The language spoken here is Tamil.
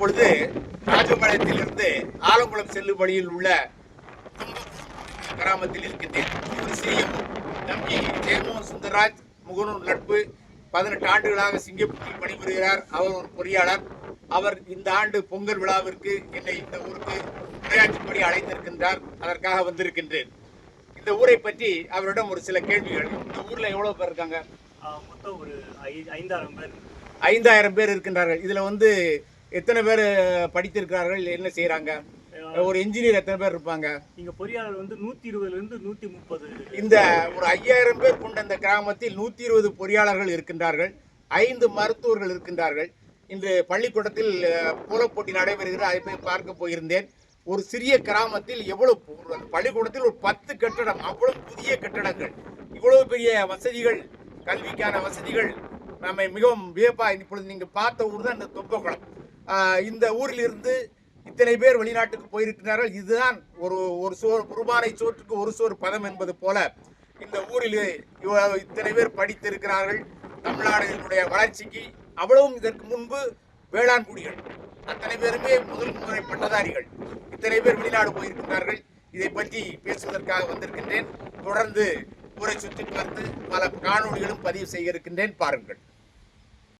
இப்பொழுது ராஜபாளையத்திலிருந்து ஆலங்குளம் செல்லும் வழியில் உள்ள கிராமத்தில் இருக்கின்றேன். ஒரு சிறிய. தம்பி ஜெயமோகன் சுந்தரராஜ் முகநூல் நட்பு பதினெட்டு ஆண்டுகளாக சிங்கப்பூரில் பணிபுரிகிறார். அவர் ஒரு பொறியாளர். அவர் இந்த ஆண்டு பொங்கல் விழாவிற்கு என்னை இந்த ஊருக்கு உரையாற்றும்படி அழைத்திருக்கின்றார். அதற்காக வந்திருக்கின்றேன். இந்த ஊரை பற்றி அவரிடம் ஒரு சில கேள்விகள். இந்த ஊர்ல எவ்வளவு பேர் இருக்காங்க? மொத்தம் ஒரு ஐந்தாயிரம் பேர். ஐந்தாயிரம் பேர் இருக்கின்றார்கள். இதுல வந்து எத்தனை பேர் படித்திருக்கிறார்கள் என்ன செய்றாங்க? ஒரு இன்ஜினியர் எத்தனை பேர் இருப்பாங்க? இங்க பொறியாளர் வந்து நூத்தி இருபதுல இருந்து நூத்தி முப்பது இந்த ஒரு ஐயாயிரம் பேர் கொண்ட இந்த கிராமத்தில் நூத்தி இருபது பொறியாளர்கள் இருக்கின்றார்கள் ஐந்து மருத்துவர்கள் இருக்கின்றார்கள். இன்று பள்ளிக்கூடத்தில் அஹ், கோலப் போட்டி நடைபெறுகிறது. அதை போய் பார்க்க போயிருந்தேன். ஒரு சிறிய கிராமத்தில் எவ்வளவு அந்த பள்ளிக்கூடத்தில் ஒரு பத்து கட்டடம் அவ்வளவு புதிய கட்டடங்கள். இவ்வளவு பெரிய வசதிகள் கல்விக்கான வசதிகள் நம்மை மிகவும் வியப்பாக இப்பொழுது நீங்கள் பார்த்த ஊர் தான் இந்த தொப்பக்குளம். இந்த ஊரிலிருந்து இத்தனை பேர் வெளிநாட்டுக்கு போயிருக்கிறார்கள். இதுதான் ஒரு ஒரு சோறு குருபானை சோற்றுக்கு ஒரு சோறு பதம் என்பது போல இந்த ஊரில் இத்தனை பேர் படித்திருக்கிறார்கள். தமிழ்நாடுகளுடைய வளர்ச்சிக்கு அவ்வளவும் இதற்கு முன்பு வேளாண் குடிகள். அத்தனை பேருமே முதல் முறை பட்டதாரிகள். இத்தனை பேர் வெளிநாடு போயிருக்கிறார்கள். இதை பற்றி பேசுவதற்காக வந்திருக்கின்றேன். தொடர்ந்து ஊரை சுற்றி பார்த்து பல காணொலிகளும் பதிவு செய்ய இருக்கின்றேன். பாருங்கள்.